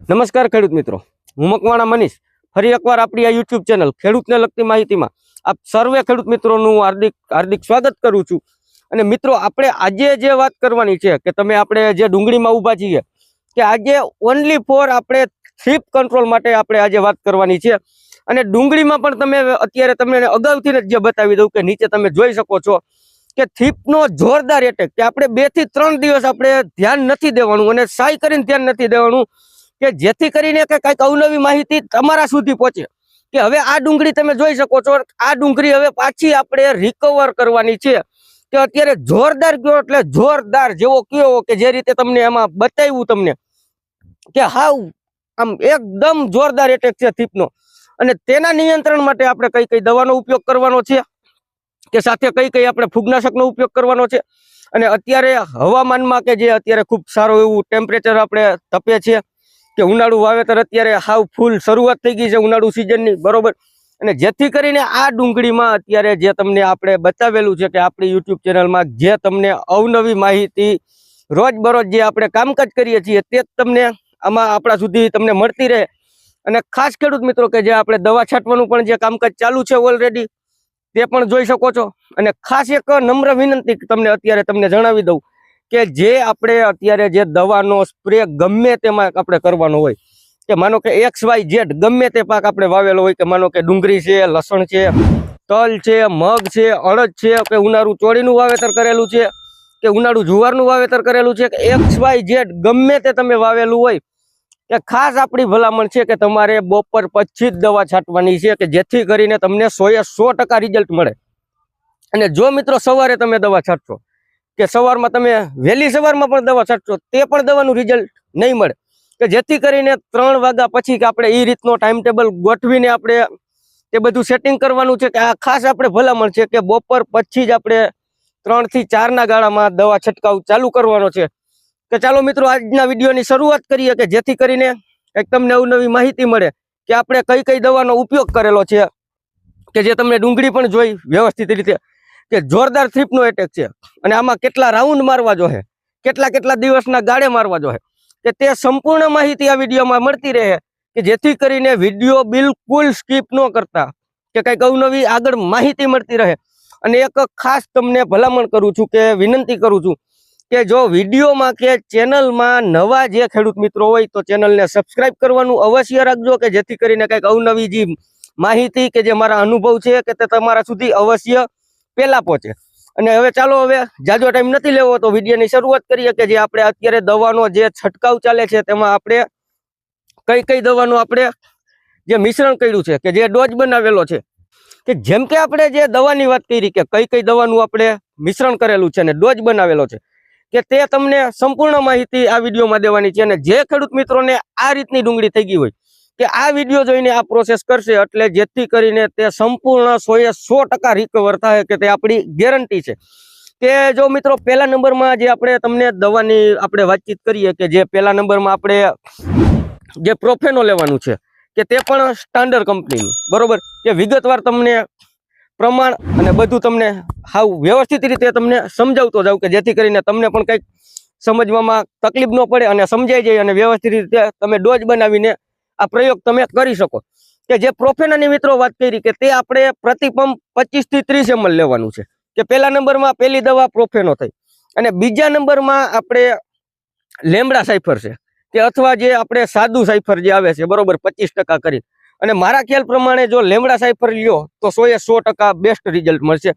નમસ્કાર ખેડૂત મિત્રો. હું મકવાણા મનીષ. ફરી એકવાર આપણી આ યુટ્યુબ ચેનલ ખેડૂતને લગતી માહિતીમાં આપ સર્વે ખેડૂત મિત્રોનું હાર્દિક હાર્દિક સ્વાગત કરું છું. અને મિત્રો, આપણે આજે જે વાત કરવાની છે કે તમે આપણે જે ડુંગળીમાં ઊભા છીએ, કે આજે ઓનલી ફોર આપણે થ્રીપ કંટ્રોલ માટે આપણે આજે વાત કરવાની છે. અને ડુંગળીમાં પણ તમે અત્યારે તમને અગાઉથી જે બતાવી દઉં કે નીચે તમે જોઈ શકો છો કે થીપનો જોરદાર એટેક કે આપણે બેથી ત્રણ દિવસ આપણે ધ્યાન નથી દેવાનું અને સાય કરીને ધ્યાન નથી દેવાનું. કે જેથી કરીને કે કંઈક અવનવી માહિતી તમારા સુધી પહોંચે. કે હવે આ ડુંગળી તમે જોઈ શકો છો, આ ડુંગળી હવે પાછી આપણે રિકવર કરવાની છે. કે અત્યારે જોરદાર કયો એટલે જોરદાર જેવો કયો કે જે રીતે તમને એમાં બતાવ્યું તમને. કે હાવ, આમ એકદમ જોરદાર એટેક છે થીપનો. અને તેના નિયંત્રણ માટે આપણે કઈ કઈ દવાનો ઉપયોગ કરવાનો છે? કે સાથે કઈ કઈ આપણે ફૂગનાશકનો ઉપયોગ કરવાનો છે? અને અત્યારે હવામાનમાં કે જે અત્યારે ખૂબ સારું એવું ટેમ્પરેચર આપણે તપે છે? કે ઉનાળુ વાવેતર અત્યારે હાવ ફૂલ શરૂઆત થઈ ગઈ છે ઉનાળુ સિઝનની બરોબર? અને જેથી કરીને આ ડુંગળીમાં અત્યારે જે તમને આપણે બતાવેલું છે કે આપણી યુટ્યુબ ચેનલમાં જે તમને અવનવી માહિતી રોજબરોજ જે આપણે કામકાજ કરીએ છીએ તે તમને આમાં આપણા સુધી તમને મળતી રહે. અને ખાસ ખેડૂત મિત્રો કે જે આપણે દવા છાંટવાનું પણ જે કામકાજ ચાલુ છે ઓલરેડી તે પણ જોઈ શકો છો. અને ખાસ એક નમ્ર વિનંતી તમને અત્યારે તમને જણાવી દઉં. કે જે આપણે અત્યારે જે દવાનો સ્પ્રે ગમે તેમાં આપણે કરવાનો હોય, કે માનો કે એક્સ વાય ઝેડ ગમે તે પાક આપણે વાવેલો હોય, કે માનો કે ડુંગળી છે, લસણ છે, તલ છે, મગ છે, અડદ છે, કે ઉનાળુ ચોળીનું વાવેતર કરેલું છે, કે ઉનાળુ જુવારનું વાવેતર કરેલું છે, કે એક્સ વાય ઝેડ ગમે તે તમે વાવેલું હોય, કે ખાસ આપણી ભલામણ છે કે તમારે બપોર પછી જ દવા છાંટવાની છે, કે જેથી કરીને તમને સો એ સો રિઝલ્ટ મળે. અને જો મિત્રો સવારે તમે દવા છાંટશો કે સવારમાં તમે વહેલી સવારમાં પણ દવા છાંટશો, તે પણ દવાનું રિઝલ્ટ નહીં મળે. કે જેથી કરીને ત્રણ વાગ્યા પછી કે આપણે એ રીતનો ટાઈમ ટેબલ ગોઠવીને આપણે તે બધું સેટિંગ કરવાનું છે કે આ ખાસ આપણે ભલામણ છે કે બપોર પછી જ આપણે ત્રણથી ચારના ગાળામાં દવા છંટકાવ ચાલુ કરવાનો છે. કે ચાલો મિત્રો, આજના વિડીયોની શરૂઆત કરીએ કે જેથી કરીને કંઈક તમને અવનવી માહિતી મળે કે આપણે કઈ કઈ દવાનો ઉપયોગ કરેલો છે. કે જે તમને ડુંગળી પણ જોઈ વ્યવસ્થિત રીતે. કે જોરદાર થ્રીપનો એટેક છે. અને આમાં કેટલા રાઉન્ડ મારવા જોહે કેટલા કેટલા દિવસના ગાળે મારવા જોહે કે તે સંપૂર્ણ માહિતી આ વિડીયોમાં મળતી રહે કે જેથી કરીને વીડિયો બિલકુલ સ્કીપ ન કરતા. કે કંઈક અવનવી આગળ માહિતી મળતી રહે. અને એક ખાસ તમને ભલામણ કરું છું કે વિનંતી કરું છું કે જો વિડીયોમાં કે ચેનલમાં નવા જે ખેડૂત મિત્રો હોય તો ચેનલને સબસ્ક્રાઇબ કરવાનું અવશ્ય રાખજો કે જેથી કરીને કંઈક અવનવી જે માહિતી કે જે મારા અનુભવ છે કે તે તમારા સુધી અવશ્ય પહેલા પહોંચે. અને હવે ચાલો હવે જાજો ટાઈમ નથી લેવો તો વિડીયોની શરૂઆત કરીએ કે જે આપણે અત્યારે દવાનો જે છંટકાવ ચાલે છે તેમાં આપણે કઈ કઈ દવાનું આપણે જે મિશ્રણ કર્યું છે કે જે ડોઝ બનાવેલો છે. કે જેમ કે આપણે જે દવાની વાત કરી કે કઈ કઈ દવાનું આપણે મિશ્રણ કરેલું છે અને ડોઝ બનાવેલો છે. કે તે તમને સંપૂર્ણ માહિતી આ વિડીયોમાં દેવાની છે અને જે ખેડૂત મિત્રોને આ રીતની ડુંગળી થઈ ગઈ હોય કે આ વીડિયો જોઈને આ પ્રોસેસ કરશે એટલે જેથી કરીને તે સંપૂર્ણ સો એ સો ટકા રિકવર થાય કે તે આપણી ગેરંટી છે. કે જો મિત્રો પહેલા નંબરમાં જે આપણે તમને દવાની આપણે વાતચીત કરીએ કે જે પહેલા નંબરમાં આપણે જે પ્રોફેનો લેવાનું છે, કે તે પણ સ્ટાન્ડર્ડ કંપનીનું બરોબર? કે વિગતવાર તમને પ્રમાણ અને બધું તમને હાવ વ્યવસ્થિત રીતે તમને સમજાવતો જાઉં કે જેથી કરીને તમને પણ કંઈક સમજવામાં તકલીફ ન પડે અને સમજાઈ જાય અને વ્યવસ્થિત રીતે તમે ડોઝ બનાવીને આ પ્રયોગ તમે કરી શકો. કે જે પ્રોફેનાની મિત્રો વાત કરી કે તે આપણે પ્રતિપંપ પચીસથી ત્રીસ એમએલ લેવાનું છે. કે પહેલા નંબરમાં પહેલી દવા પ્રોફેનો થઈ. અને બીજા નંબરમાં આપણે લેમડા સાઇફર છે. કે અથવા જે આપણે સાદું સાઇફર જે આવે છે, બરોબર, પચીસ ટકા કરી અને મારા ખ્યાલ પ્રમાણે જો લેમડા સાઇફર લ્યો, તો સો એ સો ટકા બેસ્ટ રિઝલ્ટ મળશે.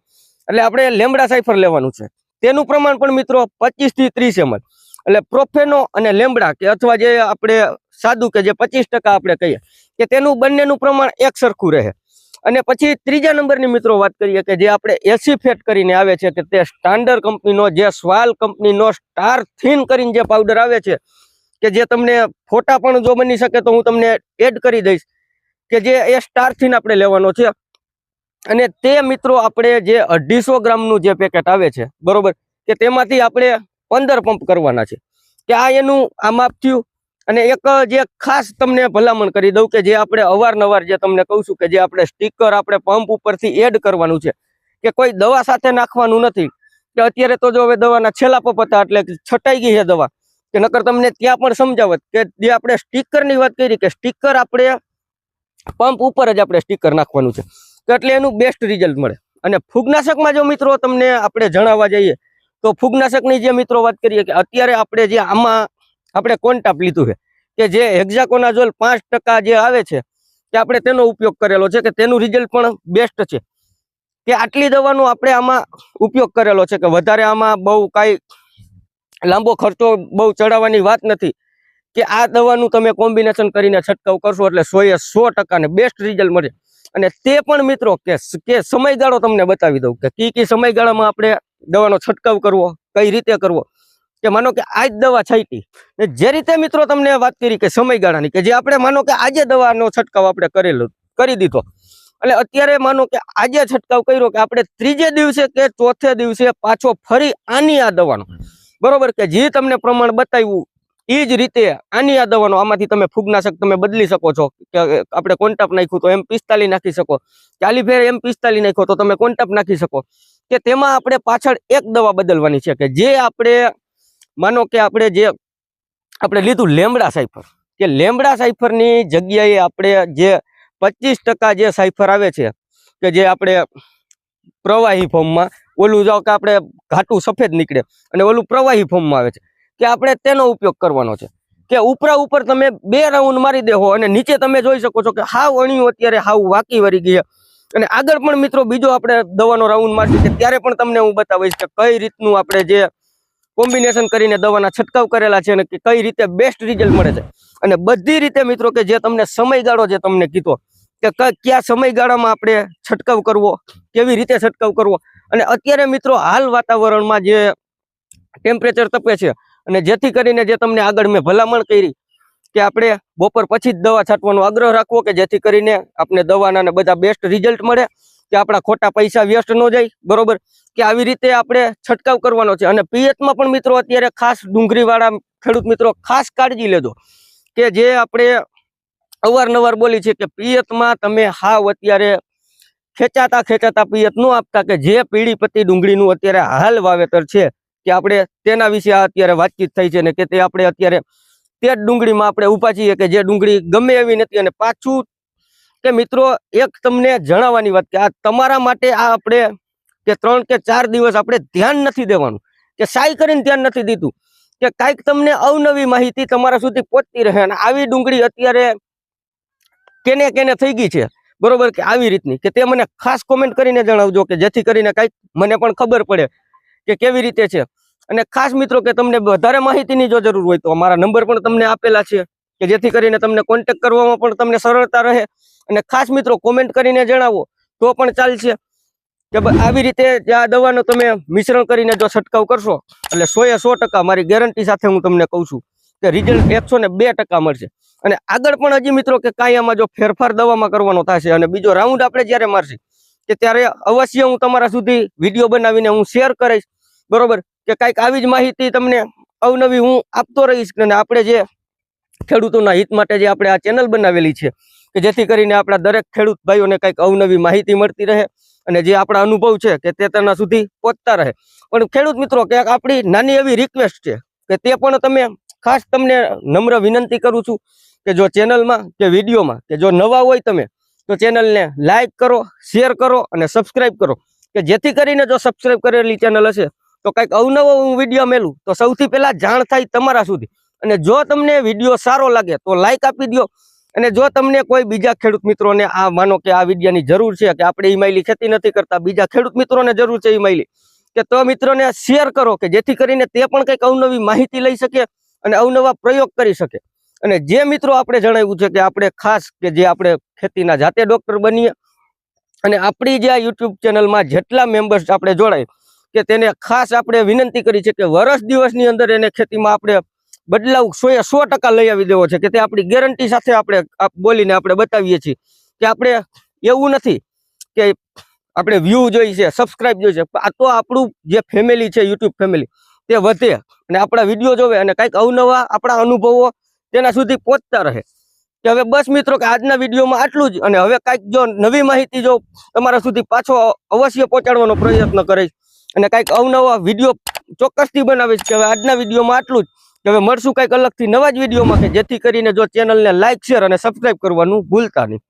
એટલે આપણે લેમડા સાઇફર લેવાનું છે. તેનું પ્રમાણ પણ મિત્રો પચીસથી ત્રીસ એમ એટલે પ્રોફેનો અને લેમડા કે અથવા જે આપણે સાદું કે જે પચીસ આપણે કહીએ, કે તેનું બંનેનું પ્રમાણ એક સરખું રહે. અને પછી ત્રીજા નંબરની મિત્રો વાત કરીએ કે જે આપણે એસી ફેટ કરીને આવે છે, કે તે સ્ટાન્ડર્ડ કંપનીનો, જે સ્વાલ કંપનીનો સ્ટાર થીન કરીને જે પાવડર આવે છે, કે જે તમને ફોટા પણ જો બની શકે તો હું તમને એડ કરી દઈશ, કે જે એ સ્ટાર થીન આપણે લેવાનો છે. અને તે મિત્રો આપણે જે અઢીસો ગ્રામનું જે પેકેટ આવે છે, બરોબર? કે તેમાંથી આપણે પંદર પંપ કરવાના છે. કે આ એનું આ માપ થયું. અને એક જે ખાસ તમને ભલામણ કરી દઉં કે જે આપણે અવારનવાર જે તમને કહું છું કે જે આપણે સ્ટીકર આપણે પંપ ઉપરથી એડ કરવાનું છે. કે કોઈ દવા સાથે નાખવાનું નથી. કે અત્યારે તો જો હવે દવાના છેલ્લા પપ હતા એટલે છટાઈ ગઈ છે દવા. કે નકર તમને ત્યાં પણ સમજાવત કે જે આપણે સ્ટીકરની વાત કરી કે સ્ટીકર આપણે પંપ ઉપર જ આપણે સ્ટીકર નાખવાનું છે. તો એટલે એનું બેસ્ટ રિઝલ્ટ મળે. અને ફૂગનાશકમાં જો મિત્રો તમને આપણે જણાવવા જઈએ, તો ફૂગનાશકની જે મિત્રો વાત કરીએ કે અત્યારે આપણે જે આમાં આપણે કોન્ટાપ લીધું છે, કે જે હેક્ઝાકોનાઝોલ પાંચ જે આવે છે, કે આપણે તેનો ઉપયોગ કરેલો છે, કે તેનું રિઝલ્ટ પણ બેસ્ટ છે. કે આટલી દવાનો આપણે આમાં ઉપયોગ કરેલો છે, કે વધારે આમાં બહુ કાંઈ લાંબો ખર્ચો બહુ ચડાવવાની વાત નથી, કે આ દવાનું તમે કોમ્બિનેશન કરીને છંટકાવ કરશો એટલે સો એ સો ટકાને બેસ્ટ રિઝલ્ટ મળે. અને તે પણ મિત્રો કે કે સમયગાળો તમને બતાવી દઉં કે કઈ કઈ સમયગાળામાં આપણે દવાનો છંટકાવ કરવો કઈ રીતે કરવો? કે માનો કે આ જ દવા છાંટી ને જે રીતે મિત્રો તમને વાત કરી કે સમયગાળાની કે જે આપણે માનો કે આજે દવાનો છંટકાવ આપણે કરેલો કરી દીધો. એટલે અત્યારે માનો કે આજે છંટકાવ કર્યો કે આપણે ત્રીજે દિવસે કે ચોથે દિવસે પાછો ફરી આની આ દવાનો. બરોબર કે જે તમને પ્રમાણ બતાવ્યું એ જ રીતે આની આ દવાનો આમાંથી તમે ફૂગનાશક તમે બદલી શકો છો. કે આપણે કોન્ટાપ નાખ્યું તો એમ પિસ્તાલી નાખી શકો. ચાલી ફેર એમ પિસ્તાલી નાખ્યો તો તમે કોન્ટાપ નાખી શકો. કે તેમાં આપણે પાછળ એક દવા બદલવાની છે કે જે આપણે, માનો કે આપણે જે, આપણે લીધું લેમડા સાયફર કે લેમડા સાયફરની જગ્યાએ આપણે જે પચીસ જે સાયફર આવે છે, કે જે આપણે પ્રવાહી ફોર્મમાં, ઓલું જાઓ કે આપણે ઘાટું સફેદ નીકળે, અને ઓલું પ્રવાહી ફોર્મમાં આવે છે. કે આપણે તેનો ઉપયોગ કરવાનો છે. કે ઉપરા ઉપર તમે બે રાઉન્ડ મારી દેહો અને નીચે તમે જોઈ શકો છો કે હાવ અણિયું અત્યારે હાવ વાકી વળી ગઈ અને આગળ પણ મિત્રો બીજો આપણે દવાનો રાઉન્ડ મારી કે ત્યારે પણ તમને હું બતાવીશ કે કઈ રીતનું આપણે જે કોમ્બિનેશન કરીને દવાના છંટકાવ કરેલા છે અને કઈ રીતે બેસ્ટ રિઝલ્ટ મળે છે. અને બધી રીતે મિત્રો કે જે તમને સમયગાળો જે તમને કીધો કે કયા સમયગાળામાં આપણે છંટકાવ કરવો, કેવી રીતે છંટકાવ કરવો. અને અત્યારે મિત્રો હાલ વાતાવરણમાં જે ટેમ્પરેચર તપે છે અને જેથી કરીને જે તમને આગળ મેં ભલામણ કરી કે આપણે બપોર પછી જ દવા છાંટવાનો આગ્રહ રાખવો કે જેથી કરીને આપણે દવાના ને બધા બેસ્ટ રિઝલ્ટ મળે, કે આપણા ખોટા પૈસા વ્યસ્ત ન જાય, બરોબર? કે આવી રીતે આપણે છંટકાવ કરવાનો છે. અને પિયતમાં પણ મિત્રો અત્યારે ખાસ ડુંગળીવાળા ખેડૂત મિત્રો ખાસ કાળજી લેજો કે જે આપણે અવારનવાર બોલી છે કે પિયતમાં તમે હાવ અત્યારે ખેંચાતા ખેંચાતા પિયત ન આપતા કે જે પીળી પત્તી ડુંગળીનું અત્યારે હાલ વાવેતર છે કે આપણે તેના વિશે અત્યારે વાતચીત થઈ છે ને કે તે આપણે અત્યારે તે ડુંગળીમાં આપણે ઊભા છીએ કે જે ડુંગળી ગમે એવી નથી અને પાછું કે મિત્રો, એક તમને જણાવવાની વાત કે આ તમારા માટે આ આપણે કે ત્રણ કે ચાર દિવસ આપણે ધ્યાન નથી દેવાનું, કે સાઈ કરીને ધ્યાન નથી દીધું, કે કાંઈક તમને અવનવી માહિતી તમારા સુધી પહોંચતી રહે અને આવી ડુંગળી અત્યારે કેને કેને થઈ ગઈ છે, બરોબર? કે આવી રીતની. કે તે મને ખાસ કોમેન્ટ કરીને જણાવજો કે જેથી કરીને કાંઈક મને પણ ખબર પડે. કે કેવી રીતે છે? અને ખાસ મિત્રો કે તમને વધારે માહિતીની જો જરૂર હોય તો અમારા નંબર પણ તમને આપેલા છે, કે જેથી કરીને તમને કોન્ટેક્ટ કરવામાં પણ તમને સરળતા રહે. અને ખાસ મિત્રો કોમેન્ટ કરીને જણાવો, તો પણ ચાલશે. કે આવી રીતે આ દવાનો તમે મિશ્રણ કરીને જો છંટકાવ કરશો, એટલે સો એ સો ટકા મારી ગેરંટી સાથે હું તમને કહું છું કે રિઝલ્ટ એકસો ને બે ટકા મળશે. અને આગળ પણ હજી મિત્રો કે કાંઈ આમાં જો ફેરફાર દવામાં કરવાનો થશે અને બીજો રાઉન્ડ આપણે જ્યારે મારશે કે ત્યારે અવશ્ય હું તમારા સુધી વીડિયો બનાવીને હું શેર કરીશ. બરોબર? કે કાંઈક આવી જ માહિતી તમને અવનવી હું આપતો રહીશ અને આપણે જે ખેડૂતોના હિત માટે જે આપણે આ ચેનલ બનાવેલી છે, કે જેથી કરીને આપણા દરેક ખેડૂત ભાઈઓને કંઈક અવનવી માહિતી મળતી રહે અને જે આપણા અનુભવ છે કે તે તેના સુધી પહોંચતા રહે. પણ ખેડૂત મિત્રો, ક્યાંક આપણી નાની એવી રિક્વેસ્ટ છે કે તે પણ તમે ખાસ તમને નમ્ર વિનંતી કરું છું કે જો ચેનલમાં કે વિડીયોમાં કે જો નવા હોય તમે તો ચેનલને લાઇક કરો શેર કરો અને સબસ્ક્રાઇબ કરો. કે જેથી કરીને જો સબસ્ક્રાઇબ કરેલી ચેનલ હશે, તો કંઈક અવનવો હું વીડિયો મેલું. તો સૌથી પહેલાં જાણ થાય તમારા સુધી. અને જો તમને વીડિયો સારો લાગે, તો લાઇક આપી દો અને જો તમને કોઈ બીજા ખેડૂત મિત્રોને આ માનો કે આ વિડીયાની જરૂર છે, કે આપણે ઈમાઈલી ખેતી નથી કરતા, બીજા ખેડૂત મિત્રોને જરૂર છે ઈમાઈલી કે તો મિત્રોને શેર કરો, કે જેથી કરીને તે પણ કંઈક અવનવી માહિતી લઈ શકે અને અવનવા પ્રયોગ કરી શકે. અને જે મિત્રો આપણે જણાવ્યું છે કે આપણે ખાસ કે જે આપણે ખેતીના જાતે ડૉક્ટર બનીએ અને આપણી જે આ યુટ્યુબ ચેનલમાં જેટલા મેમ્બર્સ આપણે જોડાય કે તેને ખાસ આપણે વિનંતી કરી છે કે વર્ષ દિવસની અંદર એને ખેતીમાં આપણે બદલાવ સો એ સો ટકા લઈ આવી દેવો છે કે તે આપણી ગેરંટી સાથે આપણે બોલીને આપણે બતાવીએ છીએ કે આપણે એવું નથી કે આપણે વ્યૂ જોઈ છે સબસ્ક્રાઇબ જોઈ છે, આ તો આપણું જે ફેમિલી છે યુટ્યુબ ફેમિલી તે વધે અને આપણા વીડિયો જોવે અને કંઈક અવનવા આપણા અનુભવો તેના સુધી પહોંચતા રહે. કે હવે બસ મિત્રો કે આજના વિડીયોમાં આટલું જ અને હવે કાંઈક જો નવી માહિતી જો તમારા સુધી પાછો અવશ્ય પહોંચાડવાનો પ્રયત્ન કરીશ અને કાંઈક અવનવા વીડિયો ચોક્કસથી બનાવીશ કે હવે આજના વિડીયોમાં આટલું જ. કે હવે મળશું કંઈક અલગથી નવા જ વિડીયોમાં કે જેથી કરીને જો ચેનલને લાઇક શેર અને સબસ્ક્રાઈબ કરવાનું ભૂલતા નહીં.